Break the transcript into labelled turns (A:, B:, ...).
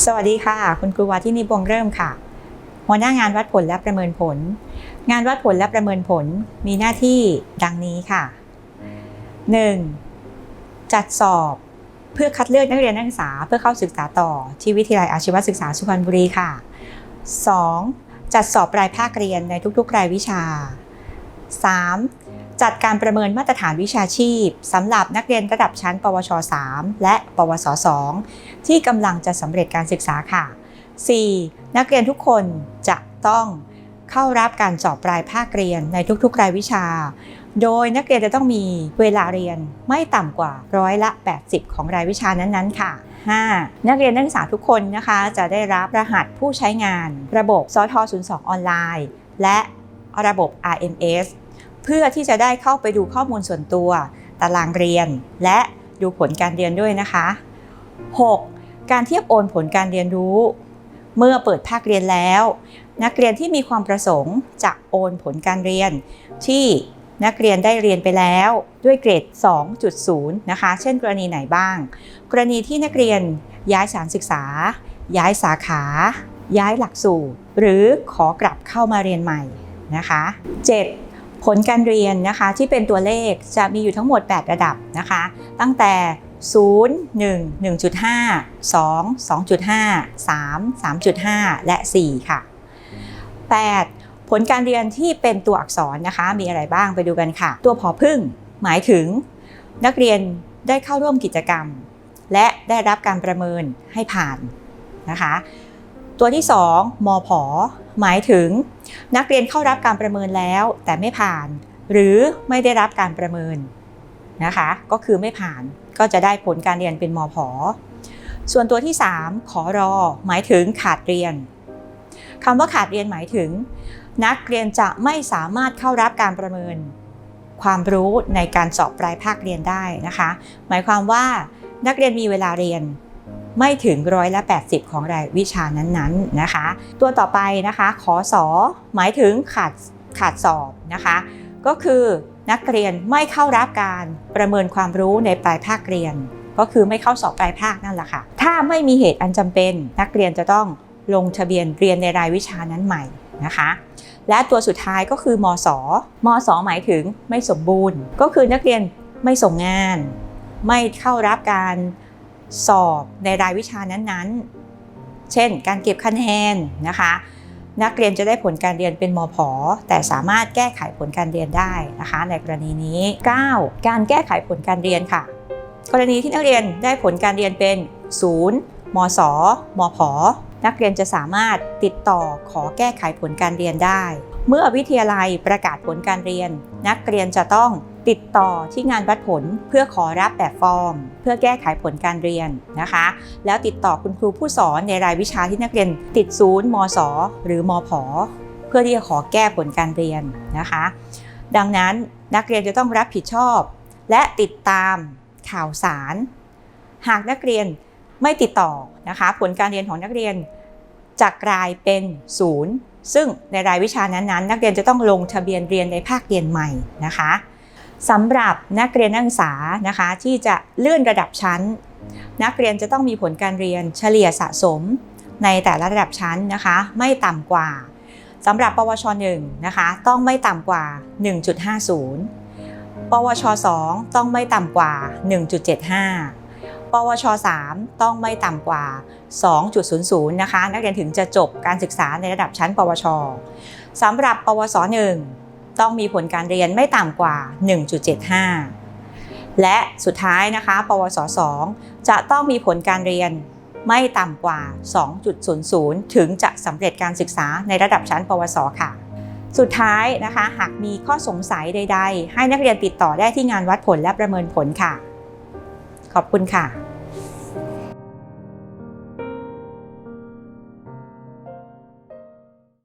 A: สวัสดีค่ะ คุณครูวาที่นิบวงเริ่มค่ะ หัวหน้างานวัดผลและประเมินผล งานวัดผลและประเมินผลมีหน้าที่ดังนี้ค่ะ 1. จัดสอบเพื่อคัดเลือกนักเรียนนักศึกษาเพื่อเข้าศึกษาต่อที่วิทยาลัยอาชีวศึกษาสุพรรณบุรีค่ะ 2. จัดสอบรายภาคเรียนในทุกๆ รายวิชา 3. จัดการประเมินมาตรฐานวิชาชีพสำหรับนักเรียนระดับชั้น ปวช 3 และปวส 2 ที่กำลังจะสำเร็จการศึกษาค่ะ 4. นักเรียนทุกคนจะต้องเข้ารับการสอบปลายภาคเรียนในทุกๆ รายวิชา โดยนักเรียนจะต้องมีเวลาเรียนไม่ต่ำกว่าร้อยละ 80 ของรายวิชานั้นๆ ค่ะ 5. นักเรียนนักศึกษาทุกคนนะคะ จะได้รับรหัสผู้ใช้งาน ระบบสท02ออนไลน์ และระบบ RMS เพื่อที่จะได้เข้าไปดูข้อมูลส่วนตัว ตารางเรียน และดูผลการเรียนด้วยนะคะ 6. การเทียบโอนผลการเรียนรู้ เมื่อเปิดภาคเรียนแล้ว นักเรียนที่มีความประสงค์จะโอนผลการเรียน ที่นักเรียนได้เรียนไปแล้วด้วยเกรด 2.0 นะคะ เช่นกรณีไหนบ้าง กรณีที่นักเรียนย้ายสารศึกษา ย้ายสาขา ย้ายหลักสูตร หรือขอกลับเข้ามาเรียนใหม่นะคะ 7. ผลการเรียนนะคะที่เป็นตัวเลขจะมีอยู่ทั้งหมด 8 ระดับนะคะ ตั้งแต่ 0 1 1.5 2 2.5 3 3.5 และ 4 ค่ะ 8. ผลการเรียนที่เป็นตัวอักษรนะคะ มีอะไรบ้างไปดูกันค่ะ ตัวผอพึ่ง หมายถึง นักเรียนได้เข้าร่วมกิจกรรม และได้รับการประเมินให้ผ่านนะคะ ตัวที่ 2มผหมายถึง นักเรียนเข้ารับการประเมินแล้วแต่ไม่ผ่าน หรือไม่ได้รับการประเมินนะคะ ก็คือไม่ผ่านก็จะได้ผลการเรียนเป็นมผส่วนตัวที่ 3 ขอรอ หมายถึงขาดเรียนคำว่าขาดเรียนหมายถึง นักเรียนจะไม่สามารถเข้ารับการประเมิน ความรู้ในการสอบปลายภาคเรียนได้นะคะ หมายความว่านักเรียนมีเวลาเรียน ไม่ถึงร้อยละ 80 ของรายวิชานั้นๆนะคะ ตัวต่อไปนะคะขอสอหมายถึงขาดขาดสอบนะคะ ก็คือนักเรียนไม่เข้ารับการประเมินความรู้ในปลายภาคเรียน ก็คือไม่เข้าสอบปลายภาคนั่นแหละค่ะ ถ้าไม่มีเหตุอันจำเป็น นักเรียนจะต้องลงทะเบียนเรียนในรายวิชานั้นใหม่นะคะ และตัวสุดท้ายก็คือมสมสหมายถึงไม่สมบูรณ์ ก็คือนักเรียนไม่ส่งงาน ไม่เข้ารับการ สอบในรายวิชานั้นๆ เช่น การเก็บคะแนนนะคะ นักเรียนจะได้ผลการเรียนเป็นมผ แต่สามารถแก้ไขผลการเรียนได้นะคะ ในกรณีนี้ 9. การแก้ไขผลการเรียนค่ะ กรณีที่นักเรียนได้ผลการเรียนเป็น 0มสมผ นักเรียนจะสามารถติดต่อขอแก้ไขผลการเรียนได้ เมื่อวิทยาลัยประกาศผลการเรียน นักเรียนจะต้องติดต่อที่งานวัดผลเพื่อขอรับแบบฟอร์ม เพื่อแก้ไขผลการเรียนนะคะ แล้วติดต่อคุณครูผู้สอนในรายวิชาที่นักเรียนติดศูนย์มสหรือมผเพื่อที่จะขอแก้ผลการเรียนนะคะ ดังนั้นนักเรียนจะต้องรับผิดชอบ และติดตามข่าวสาร หากนักเรียนไม่ติดต่อนะคะ ผลการเรียนของนักเรียนจะกลายเป็นศูนย์ ซึ่งในรายวิชานั้นๆ นักเรียนจะต้องลงทะเบียนเรียนในภาคเรียนใหม่นะคะสำหรับนักเรียนนักศึกษานะคะที่จะเลื่อนระดับชั้น นักเรียนจะต้องมีผลการเรียนเฉลี่ยสะสมในแต่ละระดับชั้นนะคะไม่ต่ำกว่าสำหรับปวช1นะคะต้องไม่ต่ำกว่า 1.50 ปวช 2 ต้องไม่ต่ำกว่า 1.75 ปวช 3 ต้องไม่ต่ำกว่า 2.00 นะคะ นักเรียนถึงจะจบการศึกษาในระดับชั้น ปวชสำหรับ ปวส 1 ต้องมีผลการเรียนไม่ต่ำกว่า 1.75 และสุดท้ายนะคะ ปวส 2 จะต้องมีผลการเรียนไม่ต่ำกว่า 2.00 ถึงจะสำเร็จการศึกษาในระดับชั้น ปวส ค่ะ สุดท้ายนะคะ หากมีข้อสงสัยใด ๆ ให้นักเรียนติดต่อได้ที่งานวัดผลและประเมินผลค่ะ ขอบคุณค่ะ